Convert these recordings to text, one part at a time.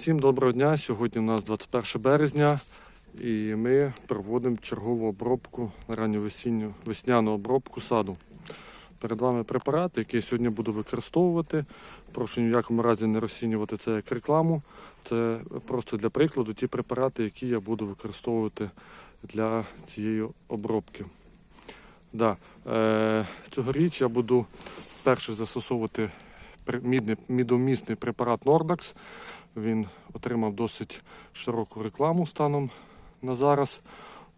Всім доброго дня. Сьогодні у нас 21 березня і ми проводимо чергову обробку, ранню весінню, весняну обробку саду. Перед вами препарат, який я сьогодні буду використовувати. Прошу ні в якому разі не розцінювати це як рекламу. Це просто для прикладу ті препарати, які я буду використовувати для цієї обробки. Да. Е, цьогоріч я буду перше застосовувати мідний, мідомісний препарат Nordax. Він отримав досить широку рекламу станом на зараз.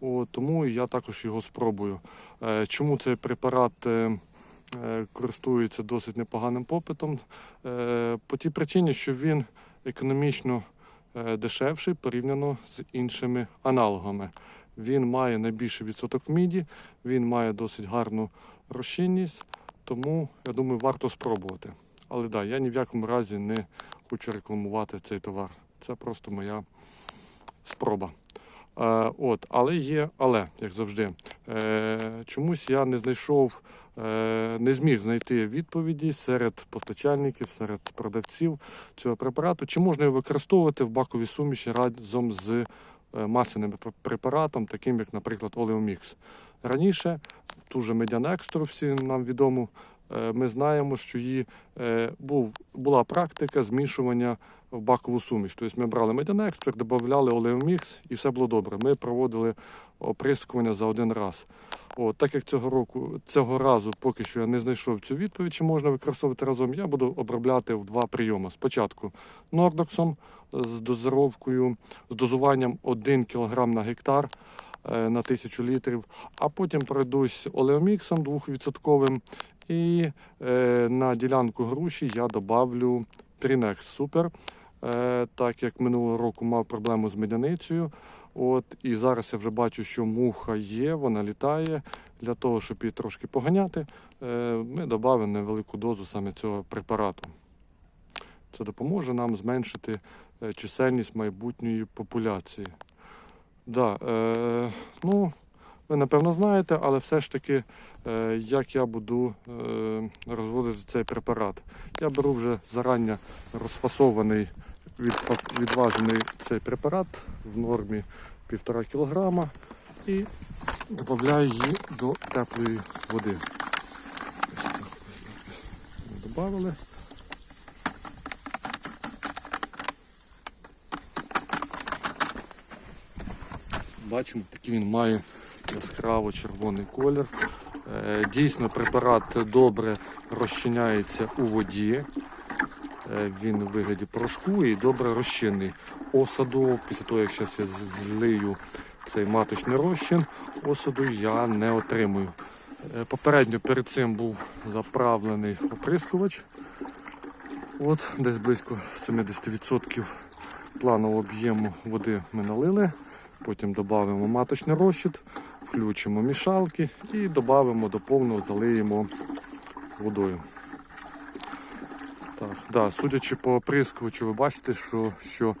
О, тому я також його спробую. Е, чому цей препарат е, е, користується досить непоганим попитом? Е, по тій причині, що він економічно е, дешевший порівняно з іншими аналогами. Він має найбільший відсоток в міді, він має досить гарну розчинність, тому я думаю, варто спробувати. Але да, я ні в якому разі не хочу рекламувати цей товар. Це просто моя спроба. Е, от, але є, але, як завжди, е, чомусь я не знайшов, е, не зміг знайти відповіді серед постачальників, серед продавців цього препарату, чи можна його використовувати в баковій суміші разом з е, масляним препаратом, таким як, наприклад, Олеомікс. Раніше, ту же Медіанекстру, всі нам відомо, е, ми знаємо, що її е, був, була практика змішування в бакову суміш. Тобто ми брали Медіанекспер, додавали Олеомікс і все було добре. Ми проводили оприскування за один раз. От, так як цього року, цього разу поки що я не знайшов цю відповідь, чи можна використовувати разом, я буду обробляти в два прийоми. Спочатку нордоксом з дозировкою, з дозуванням 1 кг на гектар е, на 1000 літрів, а потім пройдусь олеоміксом 2% і е, на ділянку груші я добавлю Трінекс Супер. Е, так як минулого року мав проблему з медяницею. От, і зараз я вже бачу, що муха є, вона літає. Для того, щоб її трошки поганяти, е, ми додамо невелику дозу саме цього препарату. Це допоможе нам зменшити е, чисельність майбутньої популяції. Да, е, ну, ви напевно знаєте, але все ж таки, е, як я буду е, розводити цей препарат. Я беру вже зарані розфасований, відважений цей препарат в нормі 1,5 кг і додаю її до теплої води. Добавили. Бачимо, такий він має яскраво червоний колір. Е, Дійсно, препарат добре розчиняється у воді. Е, Він у вигляді порошку і добре розчинний. Осаду, після того, як зараз я злию цей маточний розчин, осаду я не отримую. Е, Попередньо перед цим був заправлений оприскувач. От, десь близько 70% планового об'єму води ми налили. Потім додамо маточний розчід, включимо мішалки і додамо до повного, залиємо водою. Так, да, судячи по оприскувачу, ви бачите, що, що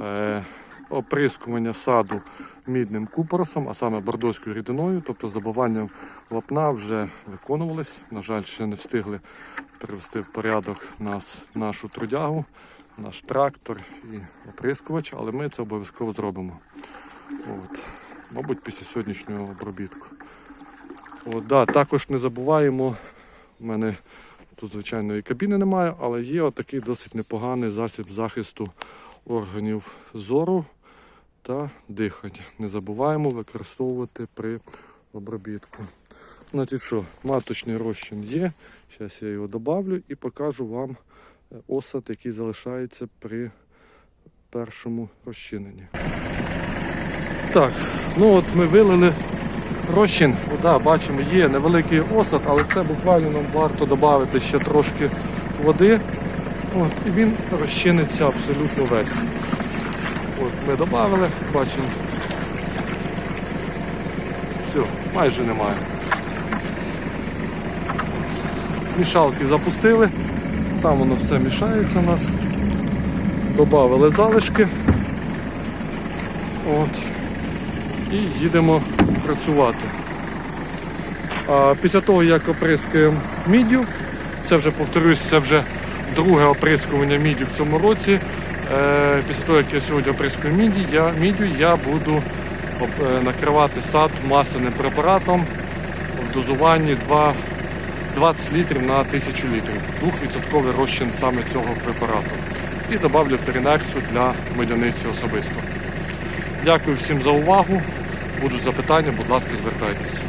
е, оприскування саду мідним купоросом, а саме бордоською рідиною, тобто з добаванням вапна вже виконувались. На жаль, ще не встигли привести в порядок нас, нашу трудягу, наш трактор і оприскувач, але ми це обов'язково зробимо. От. Мабуть, після сьогоднішнього обробітку. От, да, також не забуваємо, у мене тут, звичайно, і кабіни немає, але є отакий досить непоганий засіб захисту органів зору та дихання. Не забуваємо використовувати при обробітку. Значить що, маточний розчин є. Зараз я його добавлю і покажу вам е, осад, який залишається при першому розчиненні. Так, ну от ми вилили розчин. Вода, бачимо, є невеликий осад, але це буквально нам варто додати ще трошки води. От, і він розчиниться абсолютно весь. От Ми додали, бачимо. Все, майже немає. Мішалки запустили, там воно все мішається у нас. Добавили залишки. От. І їдемо працювати. А після того, як оприскуємо міддю, це вже повторюсь, це вже друге оприскування міддю в цьому році. Е, Після того, як я сьогодні оприскую міді, я, мідю, я буду е, накривати сад масляним препаратом в дозуванні 2, 20 літрів на 1000 літрів. 2% розчин саме цього препарату. І додавлю перенексу для медяниці особисто. Дякую всім за увагу. Будуть запитання, будь ласка, звертайтеся.